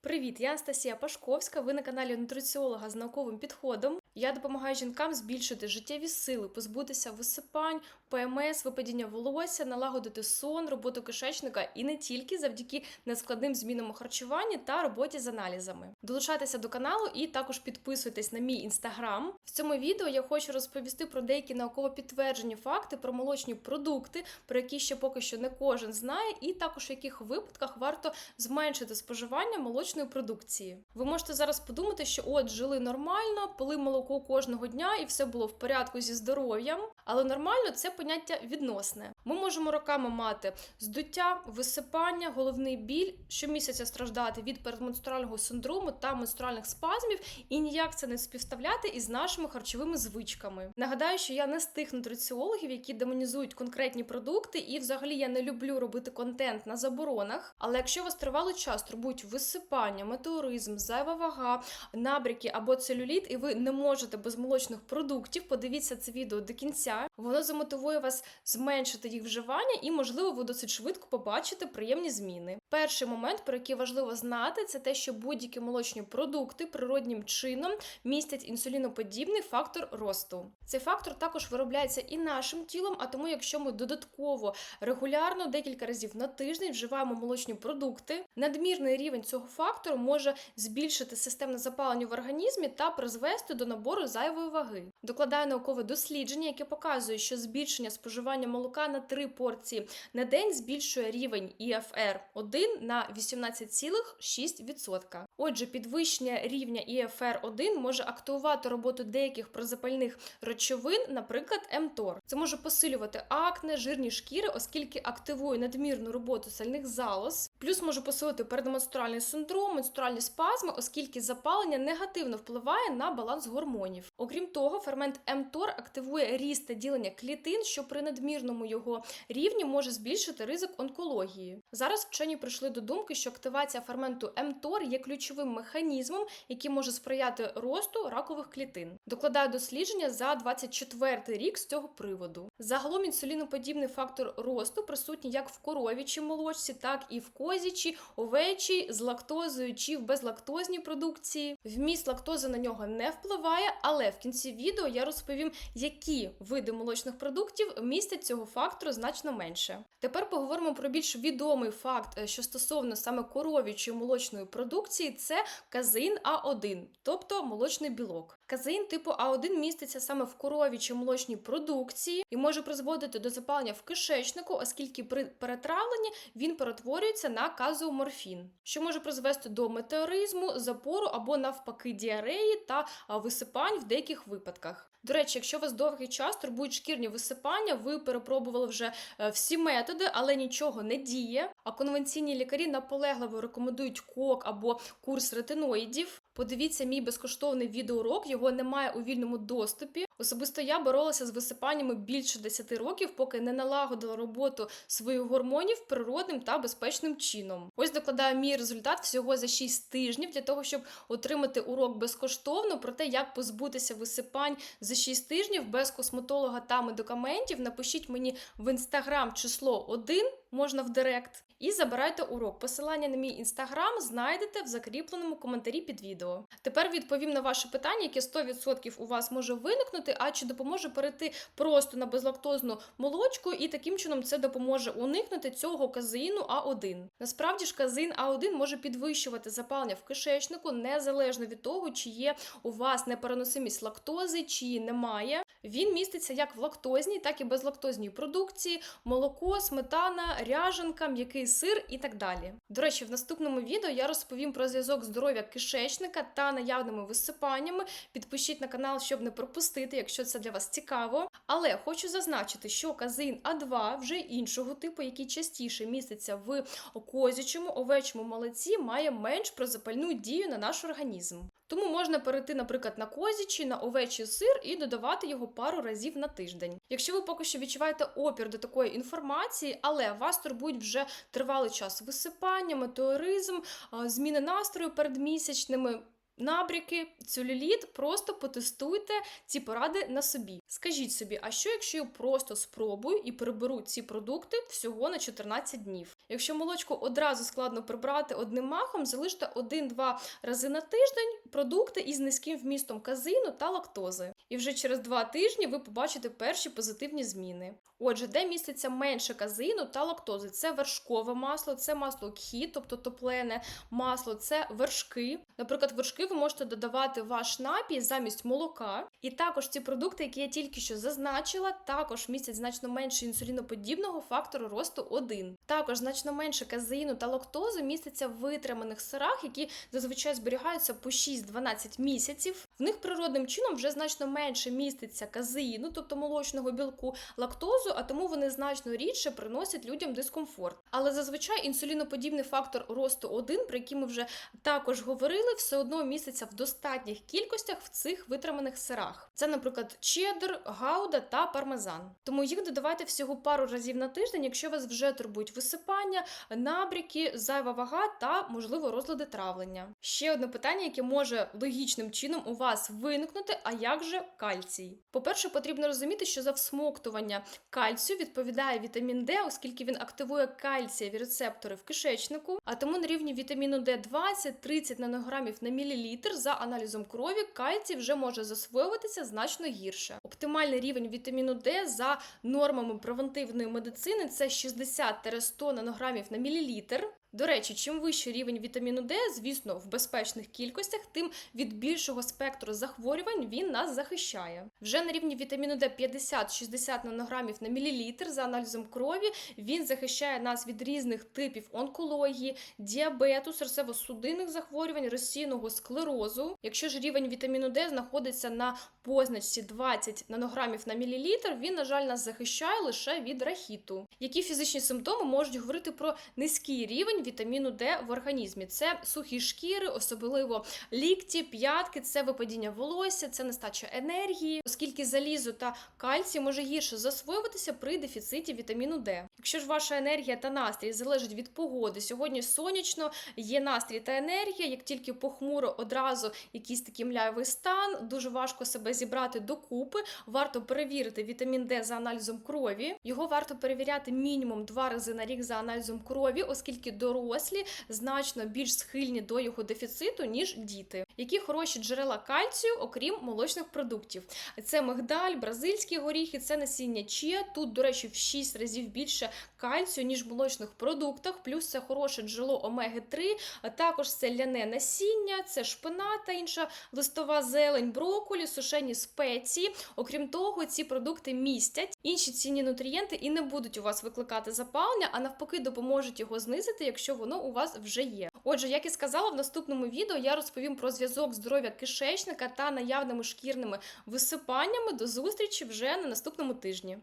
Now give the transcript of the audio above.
Привіт, я Анастасія Пашковська. Ви на каналі нутриціолога з науковим підходом. Я допомагаю жінкам збільшити життєві сили, позбутися висипань, ПМС, випадіння волосся, налагодити сон, роботу кишечника і не тільки завдяки нескладним змінам у харчуванні та роботі з аналізами. Долучайтеся до каналу і також підписуйтесь на мій інстаграм. В цьому відео я хочу розповісти про деякі науково підтверджені факти про молочні продукти, про які ще поки що не кожен знає, і також в яких випадках варто зменшити споживання молочної продукції. Ви можете зараз подумати, що от жили нормально, пили молоко кожного дня і все було в порядку зі здоров'ям. Але нормально це поняття відносне. Ми можемо роками мати здуття, висипання, головний біль, щомісяця страждати від передменструального синдрому та менструальних спазмів, і ніяк це не співставляти із нашими харчовими звичками. Нагадаю, що я не з тих нутриціологів, які демонізують конкретні продукти, і взагалі я не люблю робити контент на заборонах. Але якщо вас тривалий час турбують висипання, метеоризм, зайва вага, набряки або целюліт, і ви не можете без молочних продуктів, подивіться це відео до кінця. Воно замотивує вас зменшити їх вживання, і, можливо, ви досить швидко побачите приємні зміни. Перший момент, про який важливо знати, це те, що будь-які молочні продукти природнім чином містять інсуліноподібний фактор росту. Цей фактор також виробляється і нашим тілом, а тому, якщо ми додатково регулярно декілька разів на тиждень вживаємо молочні продукти, надмірний рівень цього фактору може збільшити системне запалення в організмі та призвести до набору зайвої ваги. Докладає наукове дослідження, яке показує, що збільшення споживання молока на 3 порції на день збільшує рівень ІФР 1 на 18,6%. Отже, підвищення рівня ІФР 1 може активувати роботу деяких прозапальних речовин, наприклад, МТОР. Це може посилювати акне, жирні шкіри, оскільки активує надмірну роботу сальних залоз. Плюс може посилити передменструальний синдром, менструальні спазми, оскільки запалення негативно впливає на баланс гормонів. Окрім того, фермент МТОР активує ріст та ділення клітин, що при надмірному його рівні може збільшити ризик онкології. Зараз вчені прийшли до думки, що активація ферменту МТОР є ключовим механізмом, який може сприяти росту ракових клітин. Докладає дослідження за 24 рік з цього приводу. Загалом інсуліноподібний фактор росту присутній як в коровічій молочці, так і в козячій, овечій, з лактозою чи в безлактозній продукції. Вміст лактози на нього не впливає, але в кінці відео я розповім, які види молочних продуктів містять цього фактору значно менше. Тепер поговоримо про більш відомий факт, е, що стосовно саме коров'ячої молочної продукції, це казеїн А1, тобто молочний білок. Казеїн типу А1 міститься саме в коров'ячій молочній продукції і може призводити до запалення в кишечнику, оскільки при перетравленні він перетворюється на казеоморфін, що може призвести до метеоризму, запору або навпаки діареї та висипань в деяких випадках. До речі, якщо вас довгий час турбують шкірні висипання, ви перепробували вже е, всі методи, але нічого не діє. А конвенційні лікарі наполегливо рекомендують кок або курс ретиноїдів. Подивіться мій безкоштовний відеоурок, його немає у вільному доступі. Особисто я боролася з висипаннями більше 10 років, поки не налагодила роботу своїх гормонів природним та безпечним чином. Ось докладаю мій результат всього за 6 тижнів для того, щоб отримати урок безкоштовно про те, як позбутися висипань за 6 тижнів без косметолога та медикаментів. Напишіть мені в інстаграм число 1, можна в директ, і забирайте урок. Посилання на мій інстаграм знайдете в закріпленому коментарі під відео. Тепер відповім на ваше питання, яке 100% у вас може виникнути, а чи допоможе перейти просто на безлактозну молочку, і таким чином це допоможе уникнути цього казеїну А1. Насправді ж казеїн А1 може підвищувати запалення в кишечнику незалежно від того, чи є у вас непереносимість лактози, чи немає. Він міститься як в лактозній, так і безлактозній продукції, молоко, сметана, ряженка, м'який сир і так далі. До речі, в наступному відео я розповім про зв'язок здоров'я кишечника та наявними висипаннями. Підпишіть на канал, щоб не пропустити, якщо це для вас цікаво. Але хочу зазначити, що казеїн А2 вже іншого типу, який частіше міститься в козячому, овечому молоці, має менш прозапальну дію на наш організм. Тому можна перейти, наприклад, на козячий, на овечий сир і додавати його пару разів на тиждень. Якщо ви поки що відчуваєте опір до такої інформації, але вас турбують вже тривалий час висипання, метеоризм, зміни настрою перед місячними. Набряки, целюліт, просто потестуйте ці поради на собі. Скажіть собі, а що якщо я просто спробую і приберу ці продукти всього на 14 днів? Якщо молочко одразу складно прибрати одним махом, залиште 1-2 рази на тиждень продукти із низьким вмістом казину та лактози. І вже через 2 тижні ви побачите перші позитивні зміни. Отже, де міститься менше казину та лактози? Це вершкове масло, це масло кхі, тобто топлене масло, це вершки. Наприклад, вершки ви можете додавати ваш напій замість молока. І також ці продукти, які я тільки що зазначила, також містять значно менше інсуліноподібного фактору росту 1. Також значно менше казеїну та лактози міститься в витриманих сирах, які зазвичай зберігаються по 6-12 місяців. В них природним чином вже значно менше міститься казеїну, тобто молочного білку, лактозу, а тому вони значно рідше приносять людям дискомфорт. Але зазвичай інсуліноподібний фактор росту 1, про який ми вже також говорили, все одно міститься в достатніх кількостях в цих витриманих сирах. Це, наприклад, чеддер, гауда та пармезан. Тому їх додавайте всього пару разів на тиждень, якщо вас вже турбують висипання, набряки, зайва вага та, можливо, розлади травлення. Ще одне питання, яке може логічним чином у вас виникнути: а як же кальцій? По-перше, потрібно розуміти, що за всмоктування кальцію відповідає вітамін Д, оскільки він активує кальцієві рецептори в кишечнику, а тому на рівні вітаміну Д 20-30 нанограмів на мілілітр за аналізом крові кальцій вже може засвоюватися значно гірше. Оптимальний рівень вітаміну Д за нормами превентивної медицини це 60-100 нанограмів на мілілітр. До речі, чим вищий рівень вітаміну Д, звісно, в безпечних кількостях, тим від більшого спектру захворювань він нас захищає. Вже на рівні вітаміну Д 50-60 нанограмів на мілілітр за аналізом крові він захищає нас від різних типів онкології, діабету, серцево-судинних захворювань, розсійного склерозу. Якщо ж рівень вітаміну Д знаходиться на позначці 20 нанограмів на мілілітр, він, на жаль, нас захищає лише від рахіту. Які фізичні симптоми можуть говорити про низький рівень вітаміну Д в організмі? Це сухі шкіри, особливо лікті, п'ятки, це випадіння волосся, це нестача енергії, оскільки залізо та кальцій може гірше засвоюватися при дефіциті вітаміну Д. Якщо ж ваша енергія та настрій залежать від погоди, сьогодні сонячно є настрій та енергія. Як тільки похмуро одразу якийсь такий млявий стан, дуже важко себе зібрати докупи. Варто перевірити вітамін Д за аналізом крові. Його варто перевіряти мінімум два рази на рік за аналізом крові, оскільки дорослі значно більш схильні до його дефіциту, ніж діти. Які хороші джерела кальцію, окрім молочних продуктів. Це мигдаль, бразильські горіхи, це насіння чія. Тут, до речі, в 6 разів більше кальцію, ніж в молочних продуктах. Плюс це хороше джерело омеги 3 а також це ляне насіння, це шпинат та інша листова зелень, брокколі, сушені спеції. Окрім того, ці продукти містять інші цінні нутрієнти і не будуть у вас викликати запалення, а навпаки, допоможуть його знизити, якщо воно у вас вже є. Отже, як і сказала, в наступному відео я розповім про зв'язок здоров'я кишечника та наявними шкірними висипаннями. До зустрічі вже на наступному тижні.